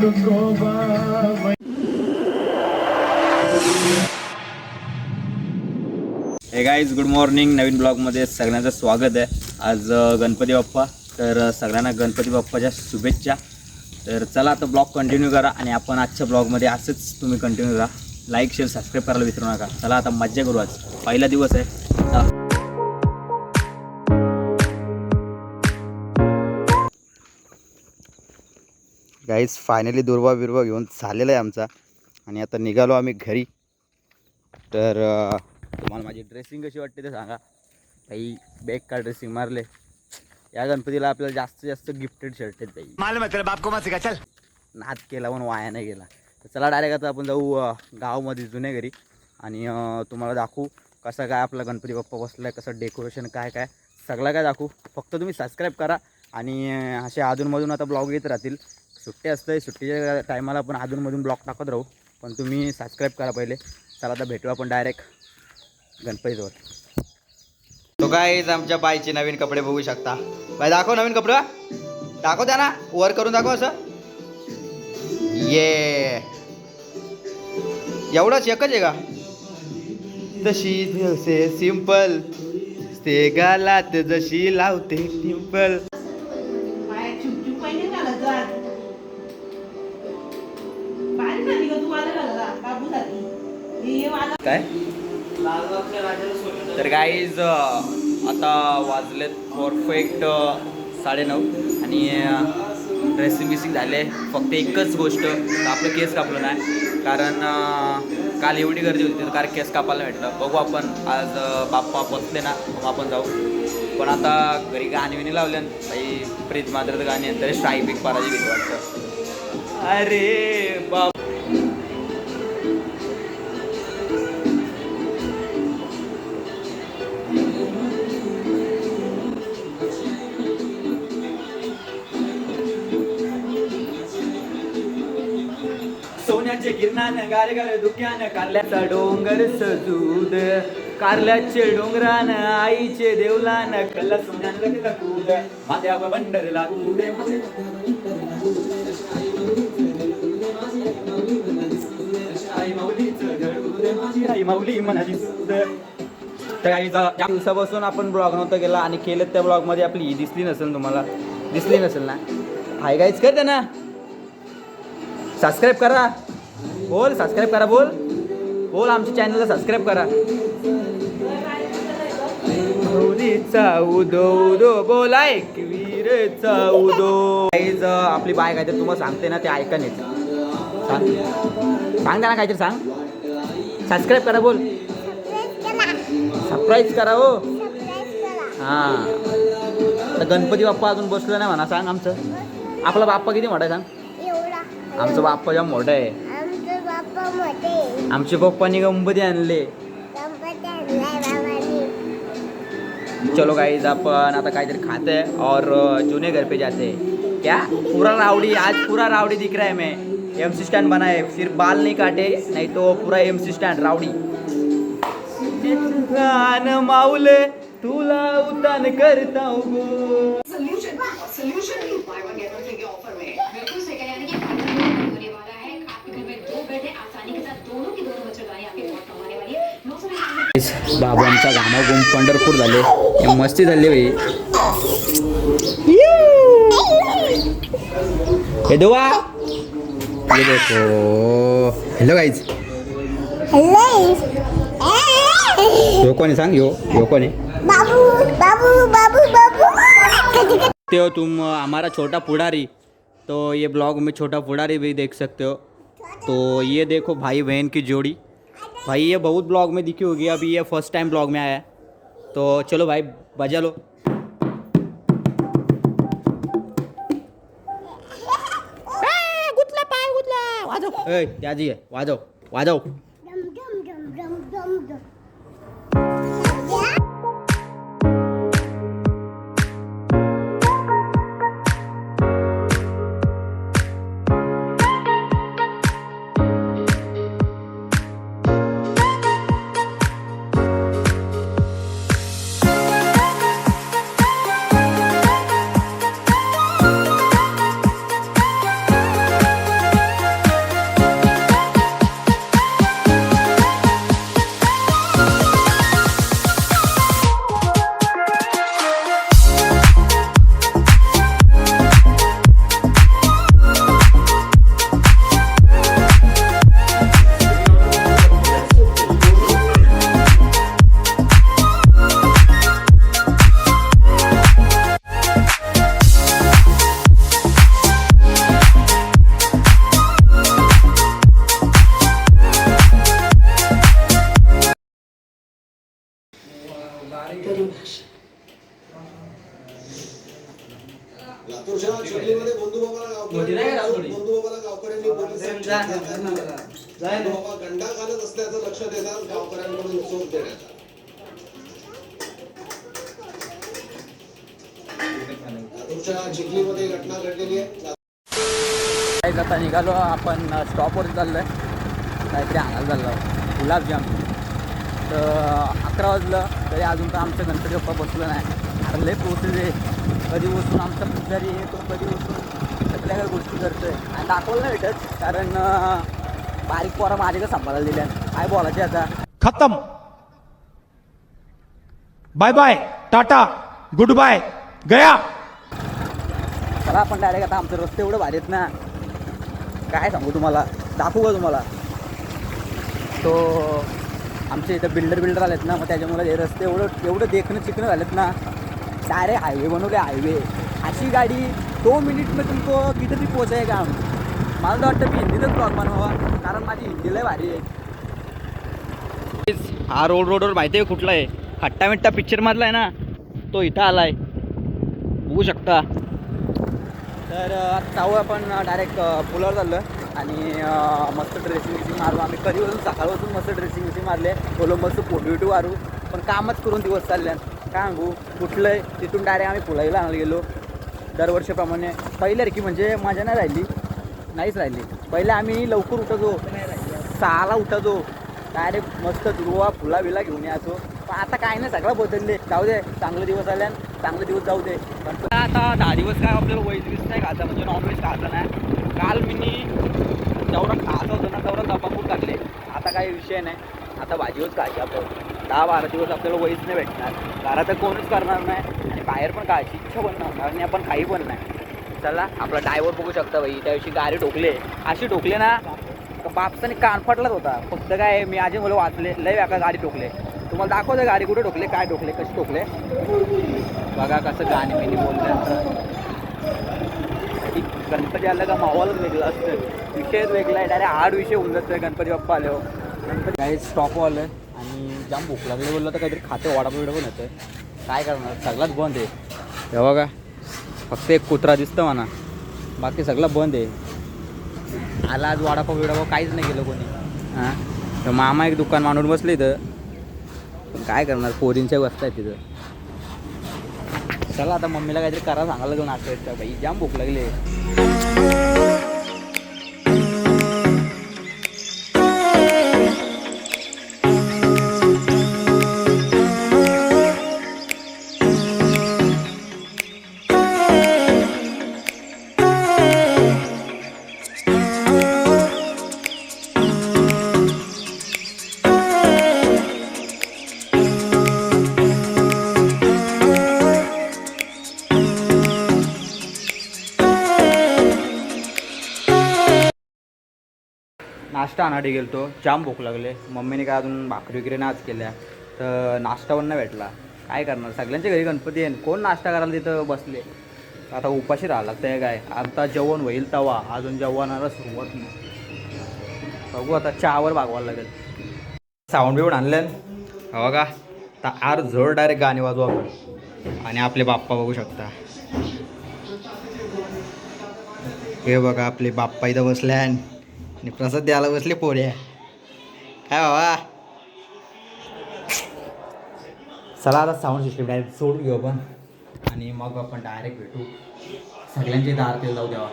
हे guys good morning नवीन ब्लॉगमध्ये सगळ्यांचं स्वागत आहे. आज गणपती बाप्पा. तर सगळ्यांना गणपती बाप्पाच्या शुभेच्छा. तर चला आता ब्लॉग कंटिन्यू करा आणि आपण आजच्या ब्लॉगमध्ये असंच तुम्ही कंटिन्यू करा. लाईक शेअर सबस्क्राईब करायला विसरू नका. चला आता मज्जा करू आज. पहिला दिवस आहे. गाईज फायनली दुर्वा बिर्वा घेऊन झालेला आहे आमचा. आणि आता निघालो आम्ही घरी. तर तुम्हाला माझी ड्रेसिंग कशी वाटते ते सांगा. काही बॅग का ड्रेसिंग मारले. या गणपतीला आपल्याला जास्तीत जास्त गिफ्टेड शर्ट आहेत बाई मालूम है तेरे बाप को? चल. नाद केला पण वाया नाही गेला. तर चला डायरेक्ट आता आपण जाऊ गावामध्ये जुने घरी. आणि तुम्हाला दाखवू कसं काय आपला गणपती बाप्पा बसला आहे कसं डेकोरेशन काय काय. सगळं काय दाखवू. फक्त तुम्ही सबस्क्राईब करा. आणि असे अधूनमधून आता ब्लॉग येत राहतील. सुट्टी असते सुट्टीच्या टायमाला आपण अधूनमधून ब्लॉग टाकत राहू. पण तुम्ही सबस्क्राईब करा पहिले. चला आता भेटू आपण डायरेक्ट गणपतीजवळ. तो काय आमच्या बाईचे नवीन कपडे बघू शकता. बाई दाखव नवीन कपडे दाखव त्या ना वर करून दाखव असं. ये एवढंच एकच आहे का? तशी सिंपल सिंपल ते गालात जशी लावते सिंपल काय? तर गाईज आता वाजलेत परफेक्ट साडेनऊ आणि ड्रेसिंग बिसिंग झाले. फक्त एकच गोष्ट आपलं केस कापलं नाही. कारण काल एवढी गर्दी होती तर कारण केस कापायला भेटलं. बघू आपण आज बाप्पा पोचले ना मग आपण जाऊ. पण आता घरी गाणी विणी लावले काही प्रीत मात्र गाणी तरी स्ट्राईक बिक पाराजी घेतली वाटतं. अरे बाप सोन्याचे गिरणान गार गार कारल्याचा डोंगर सजूद. कारल्याचे डोंगरान आईचे देवलान कल्ला सोन्यान गटका कूद. माझ्या आई माऊली मनाची सूद. तर काही दिवसापासून आपण ब्लॉग नव्हता केला आणि केलं त्या ब्लॉगमध्ये आपली ही दिसली नसेल तुम्हाला. दिसली नसेल ना? हाय गाईच कर त्यांना सबस्क्राईब करा. बोल सबस्क्राईब करा बोल. बोल आमच्या चॅनलला सबस्क्राईब करा. माऊलीचा उदो उदो बोल ऐक वीरचा उदो Guys, अं, आपली बाय काहीतरी तुम्हाला सांगते ना ते ऐका नाही सांग. सांग ना काहीतरी सांग. सबस्क्राईब करा बोल. सरप्राईज करा हो. हां. तर गणपती बाप्पा अजून बसलं नाही म्हणा सांग आमचं. आपला बाप्पा किती मोठा आहे सांग. आमचा बाप्पा जेव्हा मोठा आहे. मोठे. आमच्या पप्पानी गणपती आणले. गणपती आणलाय बाबांनी. चलो गाइस अपन आता काहीतरी खाते हैं और जूने घर पे जाते. हैं क्या? पूरा रावड़ी आज पूरा रावड़ी दिख रहा है मैं एम सी स्टैंड बना है सिर्फ बाल नहीं काटे नहीं तो पूरा एम सी स्टैंड रावड़ी. गान माऊले तुला उतान करता हूँ बाबू आमचा गाणं गुम पंढरपूर झाले. मस्ती झाली भाई हे देवा. हे देखो हॅलो गाईज ह्यो कोण सांग ह्यो ह्यो कोण? आहे बाबू बाबू बाबू बाबू. सकते हो तुम हमारा छोटा पुडारी तो ये ब्लॉग में छोटा पुडारी भी देख सकते हो. तो ये देखो भाई बहन की जोड़ी. भाई ये बहुत ब्लॉग में दिखी होगी अभी ये फर्स्ट टाइम ब्लॉग में आया है। तो चलो भाई बजा लो। ए, त्याजी आहे वाजव वाजव। काहीतरी आणायला चाललो. गुलाबजाम. तर अकरा वाजलं तरी अजून तर आमचं गणपती बाप्पा बसलं नाही. लय पोचले कधी बसून आमचा पुजारी येतो कधी बसून सगळ्या काही गोष्टी करतोय. आणि दाखवलं नाही भेटत कारण बारीक पोरा माझे का सांभाळायला दिल्या काय बोलायचे आता? खत्म. Bye bye tata good bye गया. चला आपण डायरेक्ट आता आमचे रस्ते एवढं भारी आहेत ना. काय सांगू तुम्हाला? दाखवू का तुम्हाला? तो आमचे इथं बिल्डर बिल्डर आलेत ना मग त्याच्यामुळे हे रस्ते एवढं एवढं देखणं चिकणं झालेत ना. डायरेक्ट हायवे बनवले हायवे अशी गाडी दो मिनिट में तुमको किधर भी पोचायगा हम मला तर वाटतं मी हिंदीतच ब्लॉग बनवा कारण माझी हिंदी लय भारी आहे. हा रोड रोडवर माहिती आहे कुठला आहे? खट्टा मिट्टा पिक्चर मधला आहे ना तो इथं आलाय. बघू शकता. तर जाऊ आपण डायरेक्ट पुलावर चाललो आणि मस्त ड्रेसिंग विसिंग मारू. आम्ही कधी बसून सकाळपासून मस्त ड्रेसिंग विसिंग मारले. बोलो मस्त फोटो बिटो मारू. पण कामच करून दिवस चालले. काय सांगू? कुठलं आहे तिथून डायरेक्ट आम्ही पुलाईला आणायला गेलो. दरवर्षीप्रमाणे. पहिल्यासारखी म्हणजे मजा नाही राहिली. नाहीच राहिली. पहिले आम्ही लवकर उठायचो. सहाला उठायचो. डायरेक्ट मस्त दुर्वा फुला बिला घेऊन यायचो. पण आता काय नाही सगळं बदलले. जाऊ दे चांगले दिवस आले चांगले दिवस जाऊ दे. पण आता दहा दिवस काय आपल्याला वैज वीस नाही खाता म्हणजे नॉनव्हेज खाता नाही? काल मी जेवढा खात होतं ना तेवढा तंबाखू टाकले आता काही विषय नाही. आता भाजीवच खायची आपण. दहा बारा दिवस आपल्याला वहीच नाही भेटणार. घरात कोणीच करणार नाही आणि बाहेर पण खायची इच्छा पण नाही आणि आपण काही पण नाही. चला आपला ड्रायव्हर बघू शकता बाई त्या दिवशी गाडी ठोकले अशी ठोकले ना तर बापसाने कान फाटलाच होता. फक्त काय मी आजी मुलं वाचले. लय व्याका गाडी ठोकले तुम्हाला दाखवतं गाडी कुठे ठोकले काय ठोकले कशी ठोकले बघा कसं गाणी मिनी बोलल्यानंतर गणपती आला का माहोलच वेगळा असतं विषयच वेगळा आहे. डायरेक्ट आठ विषय होऊन जातं गणपती बाप्पा आल्यावर. गणपती काही स्टॉप आलं आणि जाम भूक लागली बोललं तर काहीतरी खाते वडापाव बिडा पण येतं काय करणार? सगळाच बंद आहे. तेव्हा बघा फक्त एक कुत्रा दिसतं म्हणा. बाकी सगळं बंद आहे. आला आज वडापाव बिडापाव काहीच नाही गेलं कोणी. हां? तर मामा एक दुकान मांडून बसले इथं. पण काय करणार? पोरींच्या वस्त आहेत तिथं चला आता मम्मीला काहीतरी करा सांगायला घेऊन असं बाई जाम भूक लागली. नाश्ता गेलतो जाम भूक लागले. मम्मीने काय अजून भाकरी वगैरे नाच केल्या. तर नाश्ता पण नाही भेटला. काय करणार? सगळ्यांच्या घरी गणपती आहे. कोण नाश्ता करायला तिथं बसले? आता उपाशी राहायला लागतंय काय? आता जेवण होईल तवा. अजून जेवणाला सुरुवात नाही. बघू आता चहावर भागवायला लागेल. साऊंड बिवून आणलं हो का आता आर झोर डायरेक्ट गाणी वाजू आपण. आणि आपले बाप्पा बघू शकता. हे बघा आपले बाप्पा इथं बसल्या आणि प्रसाद द्यायला बसले पोऱ्या काय बाबा? चला आता साऊंड सिस्टम डायरेक्ट सोडून घेऊ आपण. आणि मग आपण डायरेक्ट भेटू. सगळ्यांची इथं आरती जाऊ द्यावा.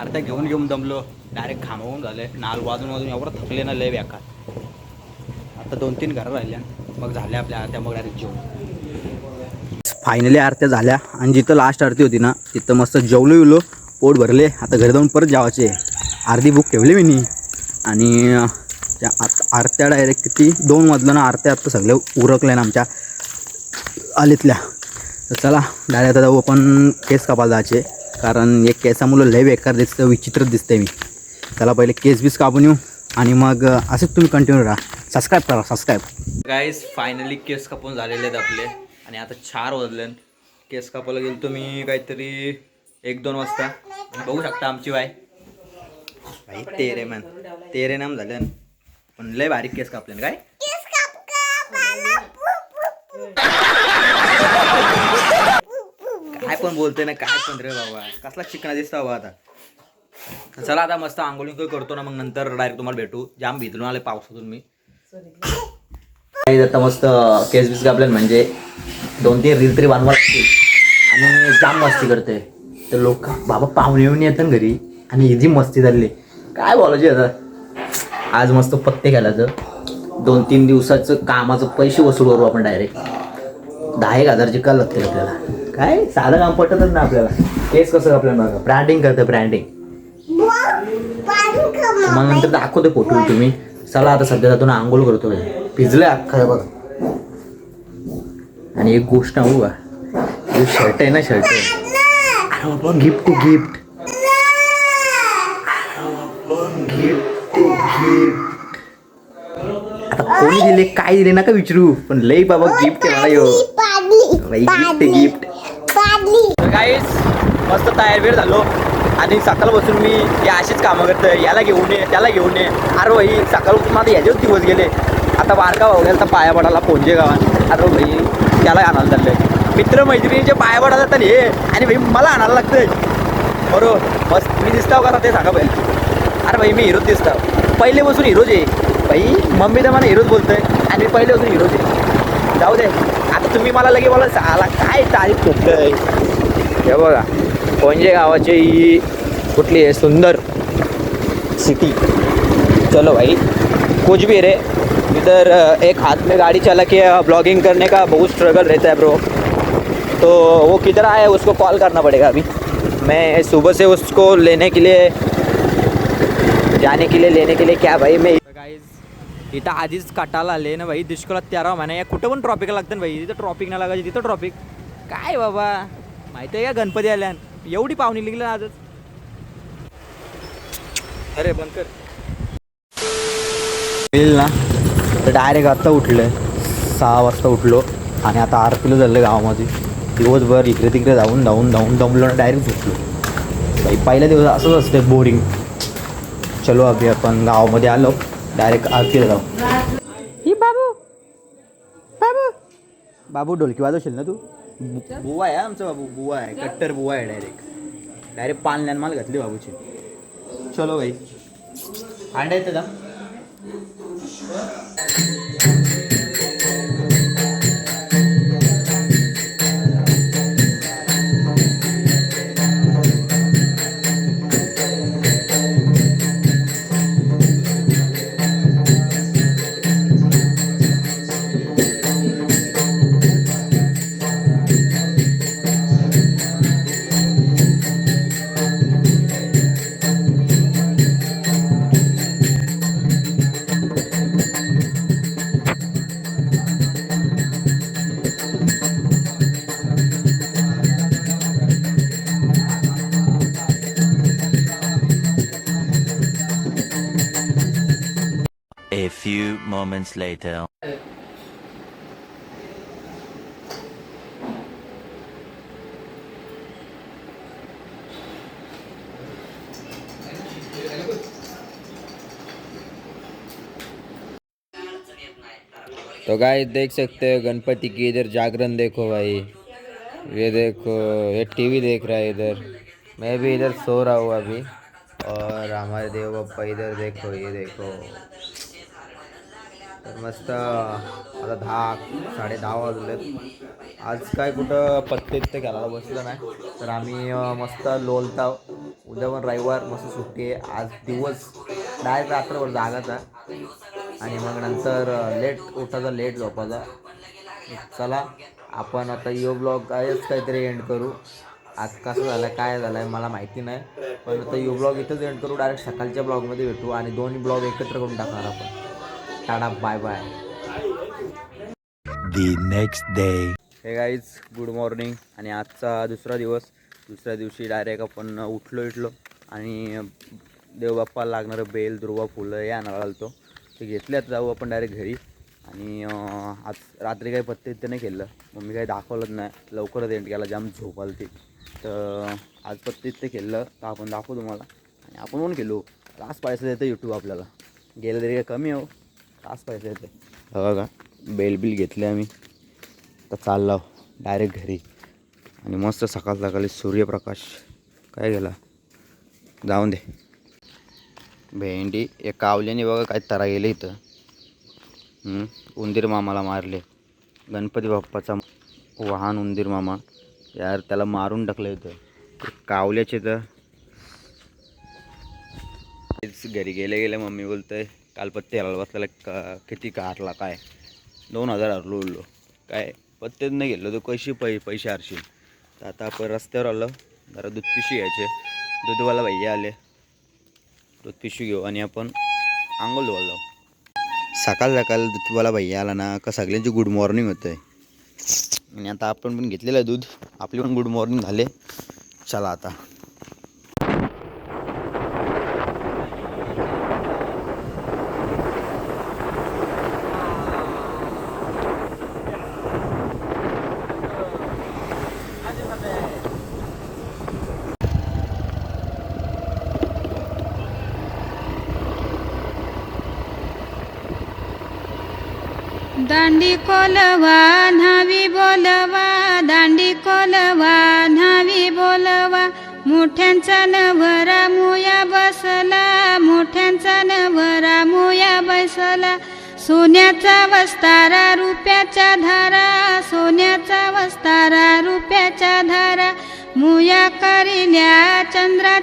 आरत्या घेऊन घेऊन दमलो. डायरेक्ट खामावून झाले. नाल वाजून वाजून एवढं थकले ना लय बेकार. आता दोन तीन घरं राहिल्या मग झाल्या आपल्या आरत्या मग डायरेक्ट जेवण फायनली आरत्या झाल्या. आणि जिथं लास्ट आरती होती ना तिथं मस्त जेवलो विलो पोट भरले. आता घरी जाऊन परत जेवायचे. अर्धी बुक ठेवली मी. नी आणि त्या आत- आरत्या डायरेक्ट किती? दोन वाजलं ना आरत्या आता सगळे उरकल्या ना आमच्या आलीतल्या. तर चला डायरेक्ट आता जाऊ आपण केस कापायला जायचे. कारण एक केसामुळं लय बेकार दिसतं विचित्र दिसतंय मी. त्याला पहिले केस बीस कापून येऊ. आणि मग अं, असंच तुम्ही कंटिन्यू राहा. सबस्क्राईब करा सबस्क्राईब गाईज फायनली केस कापून झालेले आहेत आपले. आणि आता चार वाजले केस कापायला गेलो तुम्ही काहीतरी एक दोन वाजता. बघू शकता आमची बाय भाई तेरे मन. तेरे नाम झाले. पण लय बारीक केस कापले काय? काय पण बोलते ना काय पण रे बाबा. कसला चिकना दिसता बाबा आता. चला आता मस्त आंघोळी करतो ना मग नंतर डायरेक्ट तुम्हाला भेटू. जाम भिजून आले पावसातून मी. आता मस्त केस बिस कापल्यान म्हणजे दोन तीन रील तरी बांधवा आणि जाम मस्ती करते तर लोक बाबा पाहुणे येऊन येतात ना घरी. आणि इझी मस्ती झाली. काय बोलायची आता? आज मस्त पत्ते घालायचं. दोन तीन दिवसाचं कामाचं पैसे वसूल करू आपण डायरेक्ट दहा एक हजारचे का लागतील आपल्याला. काय? साधं काम पटतच ना आपल्याला. केस कसं आपल्याला ब्रँडिंग करतं ब्रँडिंग मग नंतर दाखवते फोटो तुम्ही. चला आता सध्या जातो ना आंघोळ करतो भिजलंय अख्खा बघ बघा. आणि एक गोष्ट सांगू का? शर्ट आहे ना शर्ट अरे बाबा गिफ्ट गिफ्ट कोणी दिले काय दिले नका विचारू. पण लई बाबा गिफ्ट आहे मला यो. पाडली गिफ्ट गिफ्ट पाडली गाईस मस्त तयार वेळ झालो. आणि सकाळपासून मी या अशीच कामं करतोय. याला घेऊन ये त्याला घेऊन ये. अरे भाई सकाळपासून आता याच्याच दिवस गेले. आता बारका भाऊ गेला तर पाया पडायला पोंजे गावात. अरे भाई त्याला आणायला चाललंय. मित्र मैत्रिणीचे पाया पडायला तर हे. आणि भाई मला आणायला लागतंय. बरोबर. मस्त. मी दिसताव का ते सांगा पहिले. अरे भाई मी हिरोच दिसताव पहिलेपासून हिरोज आहे. भाई मम्मी तर मला हिरोज बोलतोय. आणि मी पहिलेपासून हिरोज आहे. जाऊ दे. आता तुम्ही मला लगे मला आला काय तारीफ आहे हे बघा. कोणजे गावाची ही कुठली आहे? सुंदर सिटी चलो भाई. कुछ भी रे इधर एक हाथ में गाड़ी चला के ब्लॉगिंग करने का बहुत स्ट्रगल रहता है ब्रो तो वो किधर आया उसको कॉल करना पड़ेगा अभी. मैं सुबह से उसको लेने के लिए जाने के लिए लेने के लिए क्या भाई? मैं गाईज इथं आधीच काटाला आले ना भाई. दुष्काळात तेरा महिना. या कुठं पण ट्रॉपिक लागतं ना भाई. तिथं ट्रॉपिक नाही लागायची तिथं ट्रॉपिक काय बाबा? माहिती आहे का? गणपती आल्यान. एवढी पाहुणी निघली ना आजच. अरे बंद कर. येईल ना. तर डायरेक्ट आत्ता उठलं सहा वाजता उठलो. आणि आता आरतीला झालं गावामध्ये. दिवसभर इकडे तिकडे जाऊन जाऊन जाऊन दमलो ना डायरेक्ट झोपलो. बाई पहिल्या दिवस असंच असते बोरिंग चलो अभि आपण गावामध्ये आलो डायरेक्ट आरतीला जाऊ. ही बाबू बाबू. बाबू ढोलकी वाजवशील ना तू? बुवा आहे हा आमचा बाबू बुवा आहे कट्टर बुवा आहे डायरेक्ट डायरेक्ट पान माल घातली बाबूची. चलो भाई. अंडा येतं का moments later. तो गाइस देख सकते हो गणपति की इधर जागरण देखो भाई। ये देखो, ये टीवी देख रहा है इधर। मैं भी इधर सो रहा हूँ अभी। और हमारे देव बाप्पा इधर देखो, ये देखो। मस्त. आता दहा साडे दहा वाजलेत. आज काय कुठं पत्ते ते घालायला बसलं नाही. तर आम्ही मस्त लोलता. उद्या पण रविवार मस्त सुट्टी आहे. आज दिवस डायरेक्ट रात्रभर जागाचा आणि मग नंतर लेट उठायचा लेट झोपायचा. चला आपण आता यो ब्लॉग आहेच काहीतरी एंड करू. आज कसं झालं काय झालं आहे मला माहिती नाही. पण आता यो ब्लॉग इथंच एंड करू. डायरेक्ट सकाळच्या ब्लॉगमध्ये भेटू. आणि दोन्ही ब्लॉग एकत्र करून टाकणार आपण. Tata bye bye. The next day. Hey guys good morning आणि आजचा दुसरा दिवस. दुसऱ्या दिवशी डायरेक्ट आपण उठलो इटलो आणि देवबाप्पाला लागणारं बेल दुर्वा फुलं आणायला आलतो. ते घेतले आता जाऊ आपण डायरेक्ट घरी. आणि आज रात्री काही पत्ते ते नाही केलं. मम्मी काही दाखवलंच नाही. लवकरच एंड केला जाम झोप आली ती तर आज पत्ते ते केलं. तर आपण दाखवू तुम्हाला. आणि आपण पण केलो तास पैसे देतं यूट्यूब आपल्याला. गेलं तरी काय कमी हो. तास पाहिजे ते बघा बेल बिल घेतले आम्ही. तर चाललो डायरेक्ट घरी. आणि मस्त सकाळ सकाळी सूर्यप्रकाश. काय गेला जाऊन दे. भेंडी एक कावल्याने बघा काय तरा गेले इथं. उंदीर मामाला मारले. गणपती बाप्पाचा वाहन उंदीर मामा. यार त्याला मारून टाकलं इथं. कावल्याचे तर. घरी गेले गेले मम्मी बोलतंय. काल पत्ते बसलेला का किती का हरला काय? दोन हजार हरलो उरलो. काय पत्तेच नाही गेलो तो कशी पै पैसे हरशील? तर आता आपण रस्त्यावर आलो. जरा दूध पिशवी घ्यायचे. दूधवाला भैया आले. दूध पिशवी घेऊ आणि आपण आंघोळ धुवायला जाऊ. सकाळ सकाळ दूधवाला भैया आला ना का सगळ्यांची गुड मॉर्निंग होतं आहे आणि आता आपण पण घेतलेलं आहे दूध. आपली पण गुड मॉर्निंग झाले. चला आता. दांडी कोलवा न्हावी बोलवा दांडी कोलवा न्हावी बोलवा. मोठ्यांचा नवरा मुया बसला मोठ्यांचा नवरा मुया बसला. सोन्याचा वस्तारा रुपयाच्या धारा सोन्याचा वस्तारा रुपयाच्या धारा. मुया करिल्या चंद्रा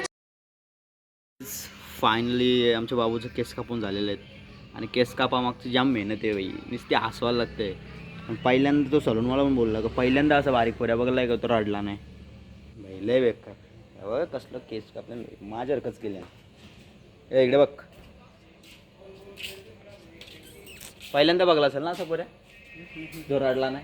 फायनली आमच्या बाबूचं केस कापून झालेले आहेत. आणि केस कापामागची जाम मेहनत आहे बाई. नुसती हसवायला लागते. पण पहिल्यांदा तो सलूनवाला पण बोलला का पहिल्यांदा असं बारीक पोऱ्या बघायला का तो रडला नाही. बाई लय बेकार. हे बघ कसलं केस कापलं माझ्या हरकत केल्या ए इकडे बघ. पहिल्यांदा बघला असेल ना असं पोऱ्या? जो रडला नाही.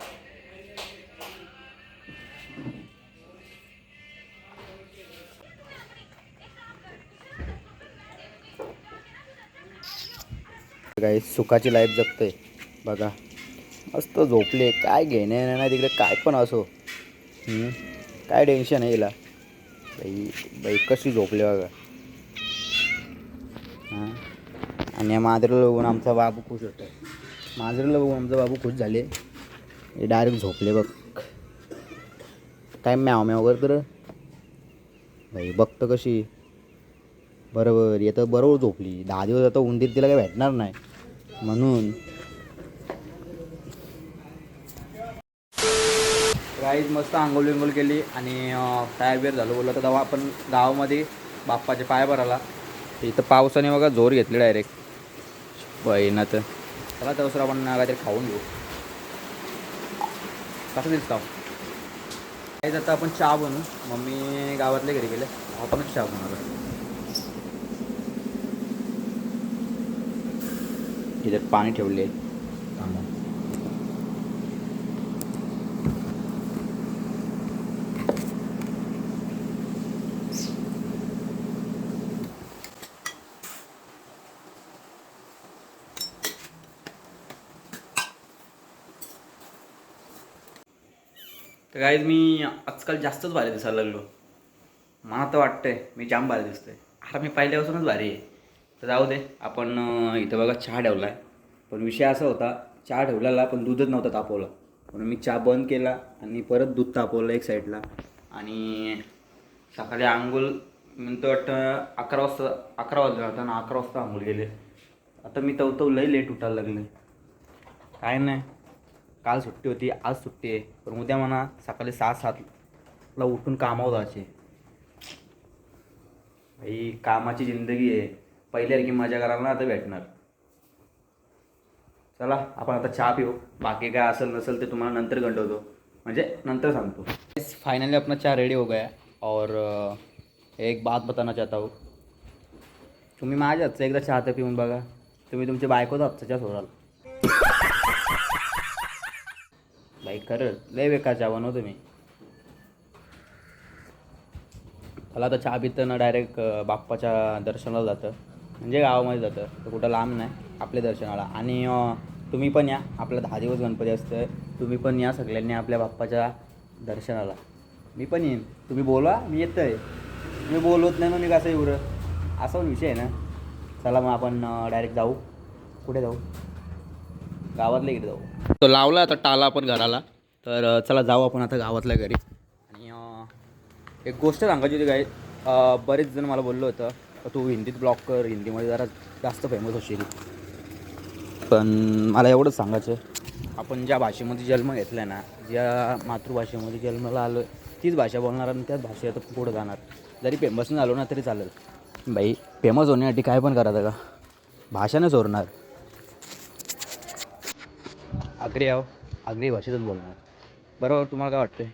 काय सुखाची लाईफ जगते बघा. मस्त झोपले. काय घेणे नाही तिकडे. काय पण असो. काय टेन्शन आहे हिला? बाई बाई कशी झोपले बघा. हां? आणि या मांजरीला बघून आमचा बाबू खुश होतो माजरीला बघून आमचा बाबू खुश झाले. हे डायरेक्ट झोपले बघ. काय म्याव म्याव वगैरे तर बाई बघतं कशी? बरोबर. येतं बरोबर झोपली. दहा दिवस आता उंदीर तिला काही भेटणार नाही. म्हणून. गाईज मस्त आंघोळ बिंघोळ केली आणि टायर बिअर झालं बोललं तर तेव्हा आपण गावामध्ये बाप्पाचे पाय भराला इथं पावसाने बघा जोर घेतले डायरेक्ट बहिणा तर. चला तर आपण काहीतरी खाऊन घेऊ. कसं दिसतं काहीच आता आपण चहा बनवू. मम्मी गावातले घरी गेले. आपणच चहा बनवतो इथे पाणी ठेवले तर गाईज मी आजकाल जास्तच भारी दिसायला लागलो. मला तर वाटतंय मी जाम भारी दिसतोय. आता मी पहिल्यापासूनच भारी आहे. तर जाऊ दे आपण इथं बघा चहा ठेवला आहे पण विषय असा होता चहा ठेवलेला पण दूधच नव्हता तापवला. म्हणून मी चहा बंद केला आणि परत दूध तापवलं एक साईडला. आणि सकाळी आंघोळ म्हणतो वाटतं अकरा वाजता अकरा वाजला होता ना अकरा वाजता आंघोळ गेले आता मी तवतव लई लेट उठायला लागले. काय नाही काल सुट्टी होती आज सुट्टी आहे. पण उद्या म्हणा सकाळी सहा सातला उठून कामावर जायचे. भाई कामाची जिंदगी आहे. पहिल्यासारखी मजा करायला ना आता भेटणार. चला आपण आता चहा पिऊ. बाकी काय असेल नसेल ते तुम्हाला नंतर गंडवतो म्हणजे नंतर सांगतो. फाइनली अपना चहा रेडी हो गया. और एक बात बताना चाहता हूँ. तुम्ही माझ्या हातचं एकदा चहा तर पिऊन बघा. तुम्ही तुमच्या बायकोचा हातचा सोडाल बाई खरं लय बेकार चहा बनवतो तुम्ही. मला आता चहा पिताना डायरेक्ट बाप्पाच्या दर्शनाला जातं. म्हणजे गावामध्ये जातं. तर कुठं लांब नाही. आपल्या दर्शनाला. आणि तुम्ही पण या. आपला दहा दिवस गणपती असतं तुम्ही पण या सगळ्यांनी आपल्या बाप्पाच्या दर्शनाला. मी पण येईन. तुम्ही बोलवा. मी येतं आहे मी बोलवत नाही मग मी कसं एवढं असा पण विषय आहे ना. चला मग आपण डायरेक्ट जाऊ. कुठे जाऊ? गावातल्या इकडे जाऊ. तो लावला आता टाला आपण घराला. तर चला जाऊ आपण आता गावातल्या घरी. आणि एक गोष्ट सांगायची होती काय बरेच जण मला बोललो होतं. तू हिंदीत ब्लॉग कर हिंदीमध्ये जरा जास्त फेमस होशील. पण मला एवढंच सांगायचं आहे आपण ज्या भाषेमध्ये जन्म घेतला आहे ना ज्या मातृभाषेमध्ये जन्माला आलो तीच भाषा बोलणार आणि त्याच भाषेत पुढं जाणार. जरी फेमस नाही झालो ना तरी चालेल. बाई फेमस होण्यासाठी काय पण करायचं का? भाषा नाही चोरणार आग्री आहो आग्री भाषेतच बोलणार. बरोबर तुम्हाला काय वाटतंय?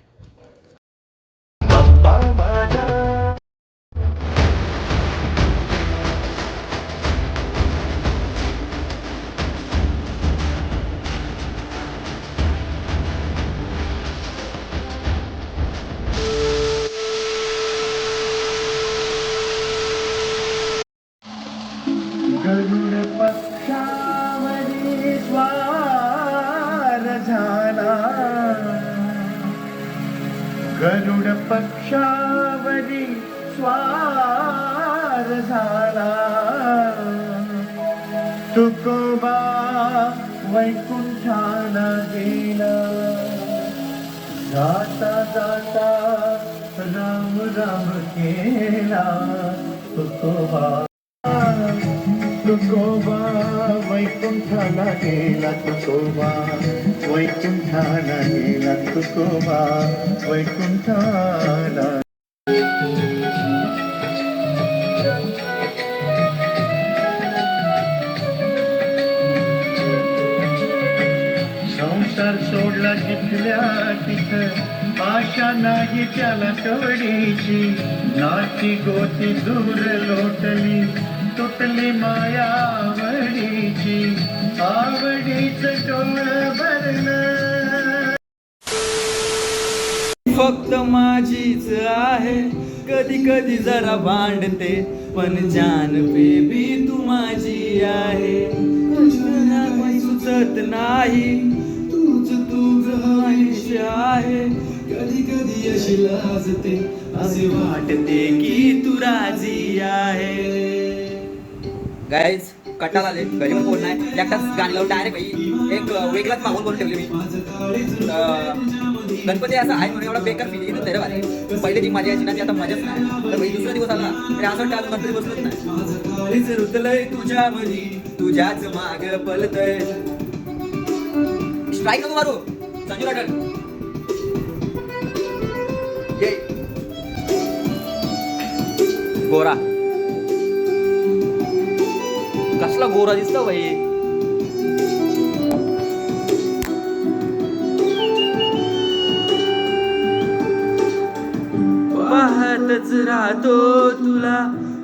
राम राम केला तुकोबा तुकोबा वैकुंठाला गेला तुकोबा वैकुंठाला गेला तुकोबा वैकुंठाला संसार सोडला तिथल्या तिथं आशा नाही त्याला कवडीची नाची गोती दूर लोटली तुटली माया आवडीची. आवडीच डोळ भरलं फक्त माझीच आहे. कधी कधी जरा भांडते पण जान बेबी तू माझी आहे. सुचत नाही. तूच तुझ आयुष्य आहे. कधी कधी अशी लाजते असे वाटते की तू राजी आहे. गाईज कटाला आले घरी पण नाही. एकटाच गाणं लावून डायरेक्ट भाई एक वेगळाच मागून करून ठेवले मी. गणपती असा आहे म्हणून एवढा बेकार फिलिंग येतं तेरा भारी पहिले जी मजा यायची ना ती आता मजाच नाही. तर भाई दुसरा दिवस आला. तरी असं वाटतं आज गणपती बसलोच नाही. रुतलंय तुझ्या मधी तुझ्याच माग पलतय. स्ट्राईक नको मारू. संजू राठोड. गोरा. कसला गोरा दिसतो भाई पाहतच राहतो तुला.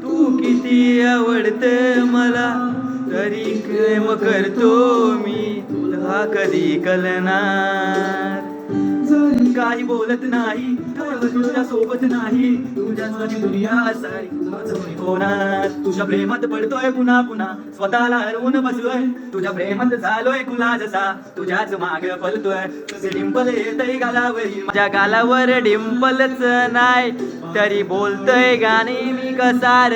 तू किती आवडते मला. तरी प्रेम करतो मी तुला कधी कलणार जरी काही बोलत नाही तुझ्या सोबत नाही. तुझ्यासाठी दुनिया सारी तुझ्याच तुझ्या प्रेमात पडतोय पुन्हा पुन्हा. स्वतःला हरवून बसलोय. तुझ्या प्रेमात झालोय कुणा जसा. तुझ्याच माग पलतोय तुझे डिंपल येतय गालावरी माझ्या गालावर डिंपलच नाही. तरी बोलतोय गाणे मी कसार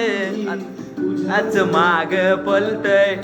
तुझ्याच माग पलतय